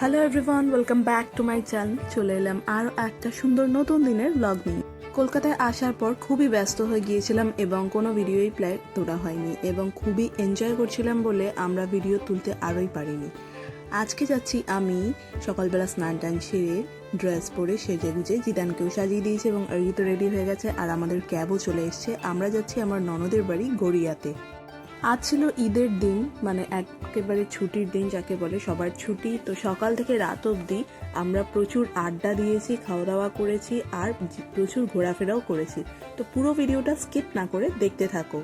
Hello everyone welcome back to my channel চলে এলাম আরও একটা সুন্দর নতুন দিনের ব্লগ নিয়ে। কলকাতায় আসার পর খুবই ব্যস্ত হয়ে গিয়েছিলাম এবং কোনো ভিডিওই প্রায় তোলা হয়নি এবং খুবই এনজয় করছিলাম বলে আমরা ভিডিও তুলতে আরোই পারিনি। আজকে যাচ্ছি আমি সকালবেলা স্নান টান সেরে ড্রেস পরে সেজে গুজে জিদানকেও সাজিয়ে দিয়েছে এবং অর্গিত রেডি হয়ে গেছে আর আমাদের ক্যাবও চলে এসছে। আমরা যাচ্ছি আমার ননদের বাড়ি গড়িয়াতে। আজ ছিল ঈদের দিন মানে একেবারে ছুটির দিন যাকে বলে সবার ছুটি। তো সকাল থেকে রাত অবধি আমরা প্রচুর আড্ডা দিয়েছি খাওয়া দাওয়া করেছি আর প্রচুর ঘোরাফেরাও করেছি। তো পুরো ভিডিওটা স্কিপ না করে দেখতে থাকো।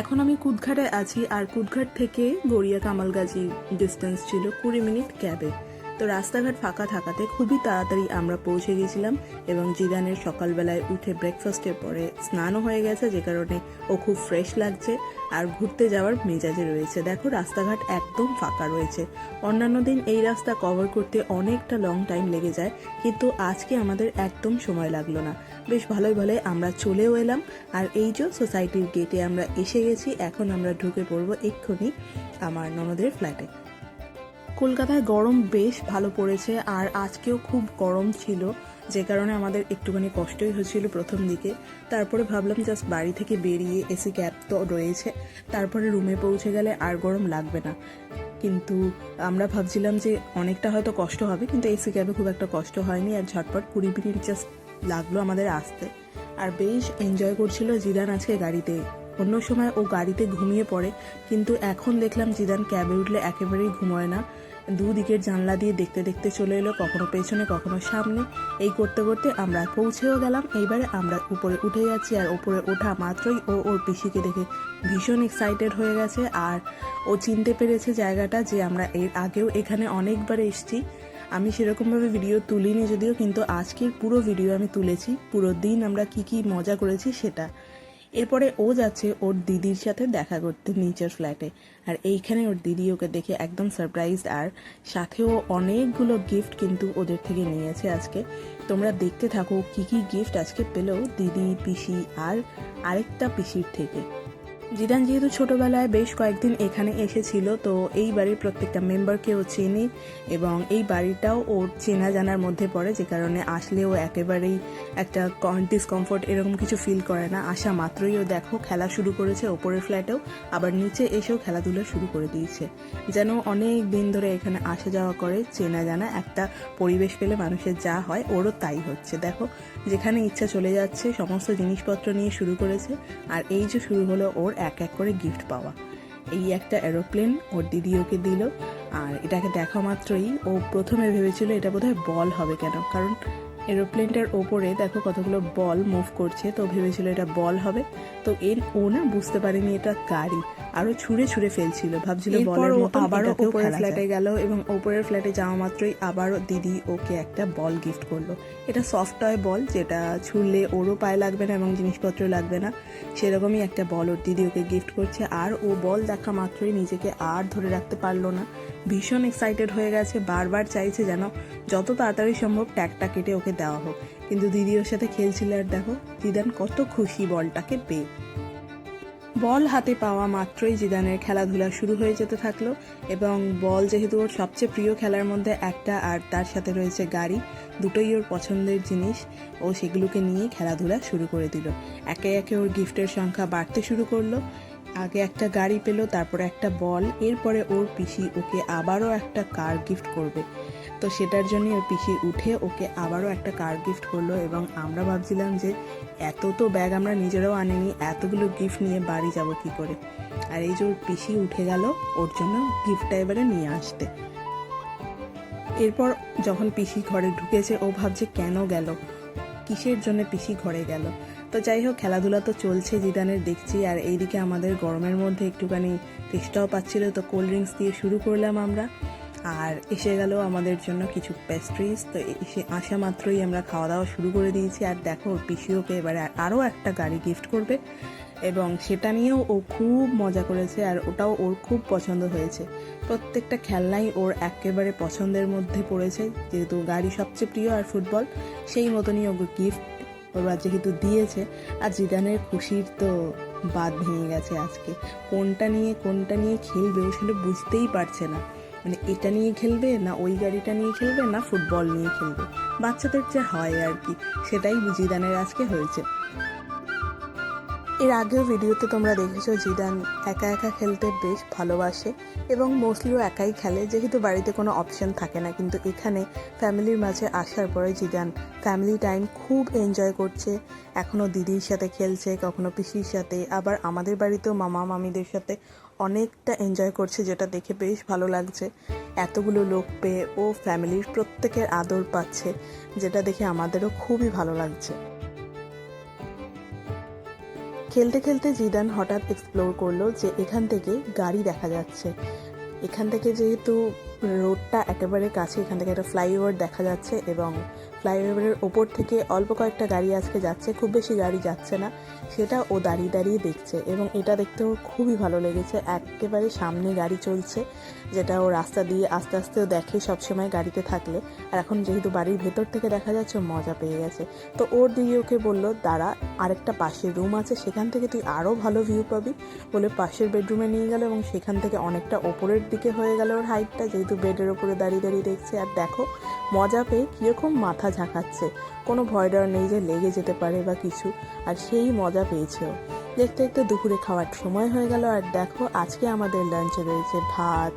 এখন আমি কুদঘাটে আছি আর কুদঘাট থেকে গড়িয়া কামালগাজি ডিস্টেন্স ছিল কুড়ি মিনিট ক্যাবে তো রাস্তাঘাট ফাঁকা থাকাতে খুবই তাড়াতাড়ি আমরা পৌঁছে গেছিলাম এবং জিদানের সকালবেলায় উঠে ব্রেকফাস্টের পরে স্নানও হয়ে গেছে, যে কারণে ও খুব ফ্রেশ লাগছে আর ঘুরতে যাওয়ার মেজাজে রয়েছে। দেখো, রাস্তাঘাট একদম ফাঁকা রয়েছে। অন্যান্য দিন এই রাস্তা কভার করতে অনেকটা লং টাইম লেগে যায়, কিন্তু আজকে আমাদের একদম সময় লাগল না। বেশ ভালোই ভালোই আমরা চলেও এলাম আর এই যে সোসাইটির গেটে আমরা এসে গেছি, এখন আমরা ঢুকে পড়ব এক্ষুনি আমার ননদের ফ্ল্যাটে কলকাতায় গরম বেশ ভালো পড়েছে আর আজকেও খুব গরম ছিল, যে কারণে আমাদের একটুখানি কষ্টই হয়েছিল প্রথম দিকে। তারপরে ভাবলাম জাস্ট বাড়ি থেকে বেরিয়ে এসি ক্যাব তো রয়েছে, তারপরে রুমে পৌঁছে গেলে আর গরম লাগবে না। কিন্তু আমরা ভাবছিলাম যে অনেকটা হয়তো কষ্ট হবে, কিন্তু এসি ক্যাবে খুব একটা কষ্ট হয়নি আর ঝটপট কুড়ি মিনিট জাস্ট লাগল আমাদের আসতে। আর বেশ এনজয় করছিল জিদান আজকে গাড়িতে। অন্য সময় ও গাড়িতে ঘুমিয়ে পড়ে, কিন্তু এখন দেখলাম জিদান ক্যাবে উঠলে একেবারেই ঘুমোয় না। দুদিকের জানলা দিয়ে দেখতে দেখতে চলে এলো, কখনো পেছনে, কখনো সামনে। এই করতে করতে আমরা পৌঁছেও গেলাম, এইবারে আমরা উপরে উঠে যাচ্ছি আর উপরে ওঠা মাত্রই ও ওর পিসিকে দেখে ভীষণ এক্সাইটেড হয়ে গেছে আর ও চিনতে পেরেছে জায়গাটা যে আমরা এর আগেও এখানে অনেকবার এসেছি। আমি সেরকমভাবে ভিডিও তুলিনি যদিও, কিন্তু আজকের পুরো ভিডিও আমি তুলেছি। পুরো দিন আমরা কি কি মজা করেছি সেটা। এরপরে ও যাচ্ছে ওর দিদির সাথে দেখা করতে নিচের ফ্ল্যাটে। আর এইখানে ওর দিদি ওকে দেখে একদম সারপ্রাইজ আর সাথেও অনেকগুলো গিফট কিন্তু ওদের থেকে নিয়েছে আজকে। তোমরা দেখতে থাকো কি কি গিফট আজকে পেলেও দিদি, পিসি আর আরেকটা পিসির থেকে। জিদান যেহেতু ছোটবেলায় বেশ কয়েকদিন এখানে এসেছিল, তো এই বাড়ির প্রত্যেকটা মেম্বারকেও চেনে এবং এই বাড়িটাও ওর চেনা জানার মধ্যে পড়ে, যে কারণে আসলেও একেবারেই একটা ডিসকমফোর্ট এরকম কিছু ফিল করে না। আসা মাত্রই ও দেখো, খেলা শুরু করেছে ওপরের ফ্ল্যাটেও, আবার নিচে এসেও খেলাধুলা শুরু করে দিয়েছে। যেন অনেক দিন ধরে এখানে আসা যাওয়া করে, চেনা জানা একটা পরিবেশ পেলে মানুষের যা হয়, ওরও তাই হচ্ছে। দেখো, যেখানে ইচ্ছা চলে যাচ্ছে, সমস্ত জিনিসপত্র নিয়ে শুরু করেছে, আর এই যে শুরু হলো ওর এক এক করে গিফট পাওয়া। এই একটা অ্যারোপ্লেন ওর দিদি ওকে দিল, আর এটাকে দেখা মাত্রই, ও প্রথমে ভেবেছিল এটা বোধহয় বল হবে কেন? কারণ এরোপ্লেনটার ওপরে দেখো কতগুলো বল মুভ করছে, তো ভেবেছিল এটা বল হবে। তো এর ও না বুঝতে পারেনি এটা গাড়ি। আরও ছুঁড়ে ছুঁড়ে ফেলছিল। ভাবছিল বলের মতো আবারও উপরের ফ্ল্যাটে গেল এবং উপরের ফ্ল্যাটে যাওয়া মাত্রই আবারও দিদি ওকে একটা বল গিফট করল। এটা সফট টয় বল যেটা ছুঁড়লে ওরও পায়ে লাগবে না এবং জিনিসপত্র লাগবে না। সেরকমই একটা বল ওর দিদি ওকে গিফট করছে। আর ও বল দেখা মাত্রই নিজেকে আর ধরে রাখতে পারল না। ভীষণ এক্সাইটেড হয়ে গেছে বারবার চাইছে যেন যত তাড়াতাড়ি সম্ভব ট্যাগটা কেটে ওকে দেওয়া হোক। কিন্তু দিদি ওর সাথে খেলছিল আর দেখো জিদান কত খুশি বলটাকে পেয়ে। বল হাতে পাওয়া মাত্রই জিদানের খেলাধুলা শুরু হয়ে যেতে থাকল এবং বল যেহেতু ওর সবচেয়ে প্রিয় খেলার মধ্যে একটা আর তার সাথে রয়েছে গাড়ি, দুটোই ওর পছন্দের জিনিস। ও সেগুলোকে নিয়ে খেলাধুলা শুরু করে দিল। একে একে ওর গিফটের সংখ্যা বাড়তে শুরু করল। আগে একটা গাড়ি পেল, তারপরে একটা বল, এরপরে ওর পিসি ওকে আবারও একটা কার গিফট করবে। তো সেটার জন্য ওর পিসি উঠে ওকে আবারও একটা কার গিফট করল এবং আমরা ভাবছিলাম যে এত তো ব্যাগ আমরা নিজেরাও আনিনি, এতগুলো গিফট নিয়ে বাড়ি যাব কি করে? আর এই যে ওর পিসি উঠে গেল, ওর জন্য গিফটটা এবারে নিয়ে আসতে। এরপর যখন পিসি ঘরে ঢুকেছে, ও ভাবছে কেন গেল? কিসের জন্য পিসি ঘরে গেল? তো যাই হোক, খেলাধুলা তো চলছে, জিদানের দেখছি। আর এইদিকে আমাদের গরমের মধ্যে একটুখানি তেষ্টাও পাচ্ছিল, তো কোল্ড ড্রিঙ্কস দিয়ে শুরু করলাম আমরা। আর এসে গেল আমাদের জন্য কিছু পেস্ট্রিজ তো এসে আসা মাত্রই আমরা খাওয়া দাওয়া শুরু করে দিয়েছি। আর দেখো, পিসিওকে এবারে আরও একটা গাড়ি গিফট করবে এবং সেটা নিয়েও ও খুব মজা করেছে আর ওটাও ওর খুব পছন্দ হয়েছে। প্রত্যেকটা খেলনাই ওর একেবারে পছন্দের মধ্যে পড়েছে। যেহেতু গাড়ি সবচেয়ে প্রিয় আর ফুটবল, সেই মতনই ওকে গিফট ওরা যেহেতু দিয়েছে। আর জিদানের খুশির তো বাদ ভেঙে গেছে আজকে। কোনটা নিয়ে কোনটা নিয়ে খেলবে সেটা বুঝতেই পারছে না। মানে এটা নিয়ে খেলবে, না ওই গাড়িটা নিয়ে খেলবে, না ফুটবল নিয়ে খেলবে। বাচ্চাদের যে হয় আর কি, সেটাই জিদানের আজকে হয়েছে। এর আগেও ভিডিওতে তোমরা দেখেছ জিদান একা একা খেলতে বেশ ভালোবাসে এবং মোস্টলিও একাই খেলে, যেহেতু বাড়িতে কোনো অপশন থাকে না। কিন্তু এখানে ফ্যামিলির মাঝে আসার পরে জিদান ফ্যামিলি টাইম খুব এনজয় করছে। এখনও দিদির সাথে খেলছে, কখনো পিসির সাথে, আবার আমাদের বাড়িতেও মামা, মামিদের সাথে অনেকটা এনজয় করছে, যেটা দেখে বেশ ভালো লাগছে। এতগুলো লোক পেয়ে ও ফ্যামিলির প্রত্যেকের আদর পাচ্ছে, যেটা দেখে আমাদেরও খুবই ভালো লাগছে। খেলতে খেলতে জিদান হঠাৎ এক্সপ্লোর করল যে এখান থেকে গাড়ি দেখা যাচ্ছে। এখান থেকে যেহেতু রোডটা একেবারে কাছে, এখান থেকে একটা ফ্লাইওভার দেখা যাচ্ছে এবং ফ্লাইওভারের ওপর থেকে অল্প কয়েকটা গাড়ি আজকে যাচ্ছে, খুব বেশি গাড়ি যাচ্ছে না। সেটা ও দাঁড়িয়ে দাঁড়িয়ে দেখছে এবং এটা দেখতেও খুবই ভালো লেগেছে। একেবারে সামনে গাড়ি চলছে, যেটা ও রাস্তা দিয়ে আস্তে আস্তেও দেখে সবসময় গাড়িতে থাকলে। আর এখন যেহেতু বাড়ির ভেতর থেকে দেখা যাচ্ছে মজা পেয়ে গেছে। তো ওর দিদি ওকে বলল, দাঁড়া, আরেকটা পাশের রুম আছে, সেখান থেকে তুই আরও ভালো ভিউ পাবি। বলে পাশের বেডরুমে নিয়ে গেল এবং সেখান থেকে অনেকটা ওপরের দিকে হয়ে গেল ওর হাইটটা যেহেতু বেডের ওপরে দাঁড়িয়ে দাঁড়িয়ে দেখছে। আর দেখো, মজা পেয়ে কীরকম মাথা ঝাঁকাচ্ছে কোনো ভয় ডর নেই যে লেগে যেতে পারে বা কিছু। আর সেই মজা পেয়েছেও। দেখতে দেখতে দুপুরে খাওয়ার সময় হয়ে গেল আর দেখো আজকে আমাদের লাঞ্চে রয়েছে ভাত,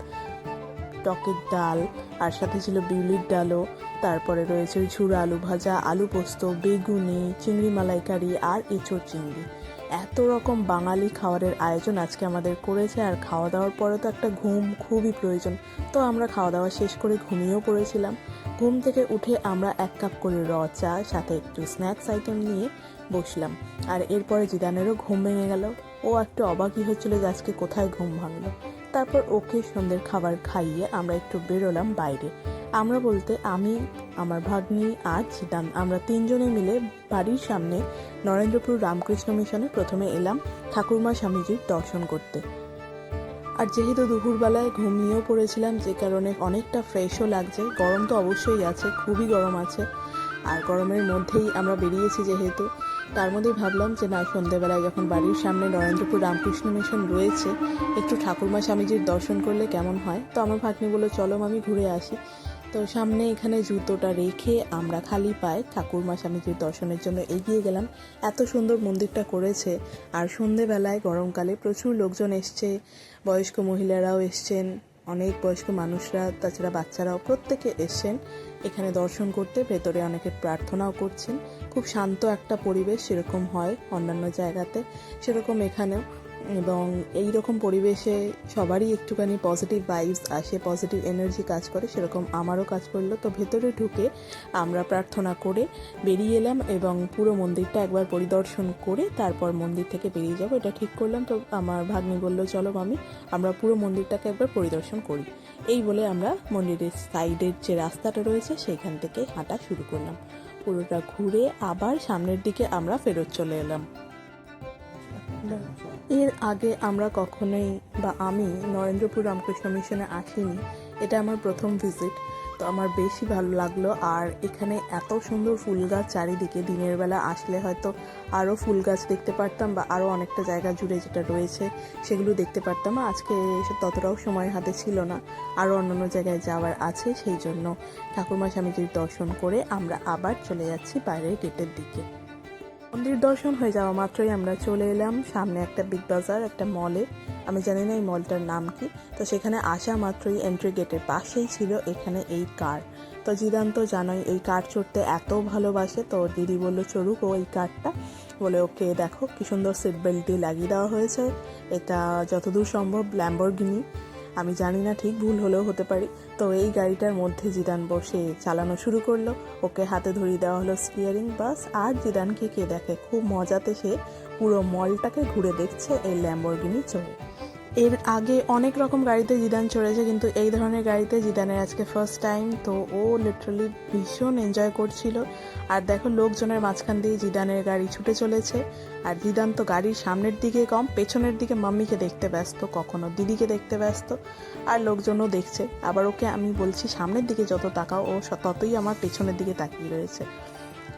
টকের ডাল, আর সাথে ছিল বিউলির ডালও। তারপরে রয়েছে ঝুড়ো আলু ভাজা, আলু পোস্ত, বেগুনি, চিংড়ি মালাইকারি আর এঁচোড় চিংড়ি। এত রকম বাঙালি খাবারের আয়োজন আজকে আমাদের করেছে, আর খাওয়া দাওয়ার পরে তো একটা ঘুম খুবই প্রয়োজন। তো আমরা খাওয়া দাওয়া শেষ করে ঘুমিয়েও পড়েছিলাম। ঘুম থেকে উঠে আমরা এক কাপ করে র চা, সাথে একটু স্ন্যাক্স আইটেম নিয়ে বসলাম। আর এরপরে জিদানেরও ঘুম ভেঙে গেল। ও একটু অবাকই হচ্ছিল যে আজকে কোথায় ঘুম ভাঙলো। তারপর ওকে সন্ধ্যের খাবার খাইয়ে আমরা একটু বেরোলাম বাইরে। আমরা বলতে আমি, আমার ভাগ্নি জিদান আমরা তিনজনে মিলে বাড়ির সামনে নরেন্দ্রপুর রামকৃষ্ণ মিশনে প্রথমে এলাম ঠাকুরমা স্বামীজির দর্শন করতে। আর যেহেতু দুপুরবেলায় ঘুমিয়েও পড়েছিলাম, যে কারণে অনেকটা ফ্রেশও লাগছে। গরম তো অবশ্যই আছে, খুবই গরম আছে। আর গরমের মধ্যেই আমরা বেরিয়েছি যেহেতু। তার মধ্যেই ভাবলাম যে, না, সন্ধেবেলায় যখন বাড়ির সামনে নরেন্দ্রপুর রামকৃষ্ণ মিশন রয়েছে, একটু ঠাকুরমা স্বামীজির দর্শন করলে কেমন হয়? তো আমার ভাগ্নি বলল, চলো আমি ঘুরে আসি। তো সামনে এখানে জুতোটা রেখে আমরা খালি পায়ে ঠাকুরমা স্বামীজির দর্শনের জন্য এগিয়ে গেলাম। এত সুন্দর মন্দিরটা করেছে। আর সন্ধেবেলায় গরমকালে প্রচুর লোকজন এসছে, বয়স্ক মহিলারাও এসছেন, অনেক বয়স্ক মানুষরা, তাছাড়া বাচ্চারাও প্রত্যেকে এসছেন। এখানে দর্শন করতে ভেতরে অনেকে প্রার্থনাও করছেন। খুব শান্ত একটা পরিবেশ সেরকম হয় অন্যান্য জায়গাতে। সেরকম এখানেও এবং এই রকম পরিবেশে সবারই একটুখানি পজিটিভ ভাইবস আসে পজিটিভ এনার্জি কাজ করে, সেরকম আমারও কাজ করল। তো ভেতরে ঢুকে আমরা প্রার্থনা করে বেরিয়ে এলাম এবং পুরো মন্দিরটা একবার পরিদর্শন করে তারপর মন্দির থেকে বেরিয়ে যাব। এটা ঠিক করলাম। তো আমার ভাগ্নি বলল, চলো মামি, আমরা পুরো মন্দিরটাকে একবার পরিদর্শন করি। এই বলে আমরা মন্দিরের সাইডের যে রাস্তাটা রয়েছে সেইখান থেকে হাঁটা শুরু করলাম। পুরোটা ঘুরে আবার সামনের দিকে আমরা ফেরত চলে এলাম। এর আগে আমরা কখনোই বা আমি নরেন্দ্রপুর রামকৃষ্ণ মিশনে আসিনি। এটা আমার প্রথম ভিজিট তো আমার বেশি ভালো লাগল। আর এখানে এত সুন্দর ফুল গাছ চারিদিকে, দিনের বেলা আসলে হয়তো আরও ফুল গাছ দেখতে পারতাম বা আরও অনেকটা জায়গা জুড়ে যেটা রয়েছে, সেগুলো দেখতে পারতাম। আজকে ততটাও সময় হাতে ছিল না আরও অন্যান্য জায়গায় যাওয়ার আছে, সেই জন্য ঠাকুরমা স্বামীজির দর্শন করে আমরা আবার চলে যাচ্ছি বাইরের গেটের দিকে। মন্দির দর্শন হয়ে যাওয়া মাত্রই আমরা চলে এলাম সামনে একটা বিগ বাজার একটা মলে আমি জানি না এই মলটার নাম কি। তো সেখানে আসা মাত্রই এন্ট্রি গেটের পাশেই ছিল এখানে এই কার তো জিদান তো জানোই, এই কার চড়তে এত ভালোবাসে। তো দিদি বলল, চড়ুক ও এই কারটা বলে, ওকে, দেখো, কি সুন্দর সিট বেল্ট দিয়ে লাগিয়ে দেওয়া হয়েছে। এটা যতদূর সম্ভব ল্যাম্বরগিনি আমি জানি না ঠিক ভুল হলেও হতে পারি। তো এই গাড়িটার মধ্যে জিদান বসে চালানো শুরু করল। ওকে হাতে ধরিয়ে দেওয়া হলো স্টিয়ারিং বাস আর জিদানকে কে দেখে? খুব মজাতে সে পুরো মলটাকে ঘুরে দেখছে এই ল্যাম্বরগিনি চড়ে এর আগে অনেক রকম গাড়িতে জিদান চড়েছে, কিন্তু এই ধরনের গাড়িতে জিদানের আজকে ফার্স্ট টাইম তো ও লিটারালি ভীষণ এনজয় করছিল। আর দেখো, লোকজনের মাঝখান দিয়ে জিদানের গাড়ি ছুটে চলেছে। আর জিদান তো গাড়ির সামনের দিকে কম, পেছনের দিকে মাম্মিকে দেখতে ব্যস্ত, কখনো দিদিকে দেখতে ব্যস্ত, আর লোকজনও দেখছে। আবার ওকে আমি বলছি, সামনের দিকে যত তাকাও, ও ততই আমার পেছনের দিকে তাকিয়ে রয়েছে।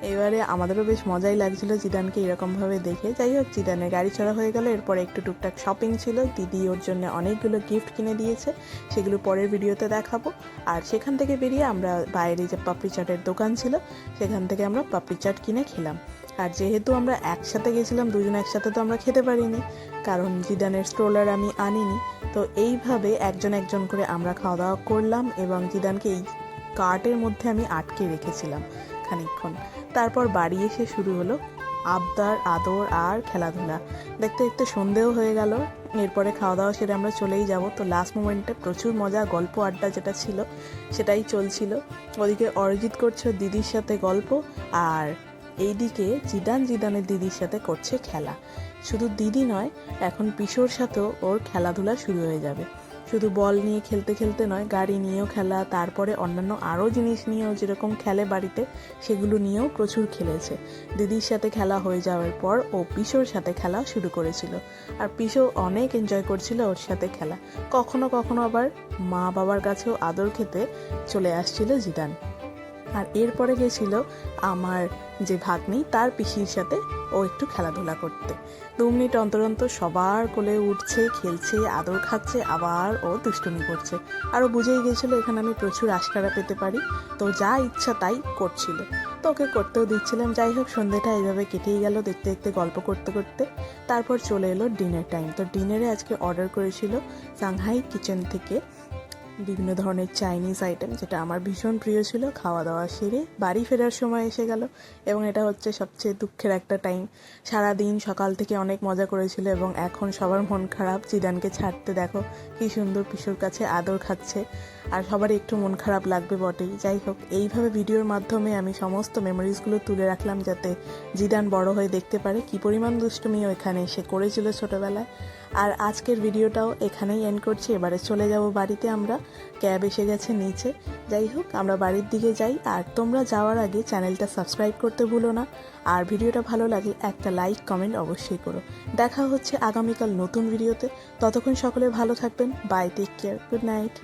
এবারে আমাদেরও বেশ মজাই লাগছিল জিদানকে এরকমভাবে দেখে। যাই হোক, জিদানের গাড়ি চড়া হয়ে গেল। এরপরে একটু টুকটাক শপিং ছিল। দিদি ওর জন্য অনেকগুলো গিফট কিনে দিয়েছে। সেগুলো পরের ভিডিওতে দেখাবো। আর সেখান থেকে বেরিয়ে আমরা বাইরে যে পাপড়ি চাটের দোকান ছিল, সেখান থেকে আমরা পাপড়ি চাট কিনে খেলাম। আর যেহেতু আমরা একসাথে গেছিলাম, দুজন একসাথে তো আমরা খেতে পারিনি, কারণ জিদানের স্ট্রোলার আমি আনিনি, তো এইভাবে একজন একজন করে আমরা খাওয়া দাওয়া করলাম এবং জিদানকে এই কার্টের মধ্যে আমি আটকে রেখেছিলাম খানিকক্ষণ। তারপর বাড়ি এসে শুরু হলো আবদার, আদর আর খেলাধুলা। দেখতে দেখতে সন্ধেও হয়ে গেল। এরপরে খাওয়া দাওয়া সেরে আমরা চলেই যাব। তো লাস্ট মোমেন্টে প্রচুর মজা, গল্প, আড্ডা যেটা ছিল, সেটাই চলছিল। ওদিকে অরিজিৎ করছে দিদির সাথে গল্প আর এইদিকে জিদান জিদানের দিদির সাথে করছে খেলা। শুধু দিদি নয়, এখন পিসোর সাথেও ওর খেলাধুলা শুরু হয়ে যাবে। শুধু বল নিয়ে খেলতে খেলতে নয়, গাড়ি নিয়েও খেলা, তারপরে অন্যান্য আরও জিনিস নিয়েও যেরকম খেলে বাড়িতে, সেগুলো নিয়েও প্রচুর খেলেছে। দিদির সাথে খেলা হয়ে যাওয়ার পর ও পিসোর সাথে খেলা শুরু করেছিল। আর পিসো অনেক এনজয় করছিল ওর সাথে খেলা। কখনো কখনো আবার মা বাবার কাছেও আদর খেতে চলে আসছিল জিদান। আর এরপরে গেছিল আমার যে ভাগ্নি, তার পিসির সাথে ও একটু খেলাধুলা করতে। দু মিনিট অন্তর অন্তর সবার কোলে উঠছে, খেলছে, আদর খাচ্ছে, আবার ও দুষ্টুমি করছে। আরও বুঝেই গেছিল, এখানে আমি প্রচুর আশকারা পেতে পারি। তো যা ইচ্ছা তাই করছিল। তো ওকে করতেও দিচ্ছিলাম। যাই হোক সন্ধ্যেটা এইভাবে কেটেই গেল দেখতে দেখতে, গল্প করতে করতে। তারপর চলে এলো ডিনার টাইম। তো ডিনারে আজকে অর্ডার করেছিল সাংহাই কিচেন থেকে বিভিন্ন ধরনের চাইনিজ আইটেম যেটা আমার ভীষণ প্রিয় ছিল খাওয়া দাওয়া সেরে বাড়ি ফেরার সময় এসে গেল এবং এটা হচ্ছে সবচেয়ে দুঃখের একটা টাইম সারা দিন সকাল থেকে অনেক মজা করেছিল এবং এখন সবার মন খারাপ। জিদানকে ছাড়তে দেখো কি সুন্দর পিসুর কাছে আদর খাচ্ছে আর সবারই একটু মন খারাপ লাগবে বটেই। যাই হোক, এইভাবে ভিডিওর মাধ্যমে আমি সমস্ত মেমোরিজগুলো তুলে রাখলাম যাতে জিদান বড় হয়ে দেখতে পারে কি পরিমাণ দুষ্টুমিও এখানে সে করেছিল ছোটবেলায়। আর আজকের ভিডিওটাও এখানেই এন্ড করছি। এবারে চলে যাব বাড়িতে আমরা। ক্যাব এসে গেছে নিচে। যাই হোক, আমরা বাড়ির দিকে যাই। আর তোমরা যাওয়ার আগে চ্যানেলটা সাবস্ক্রাইব করতে ভুলো না। আর ভিডিওটা ভালো লাগে, একটা লাইক, কমেন্ট অবশ্যই করো। দেখা হচ্ছে আগামীকাল নতুন ভিডিওতে। ততক্ষণ সকলে ভালো থাকবেন। Bye take care good night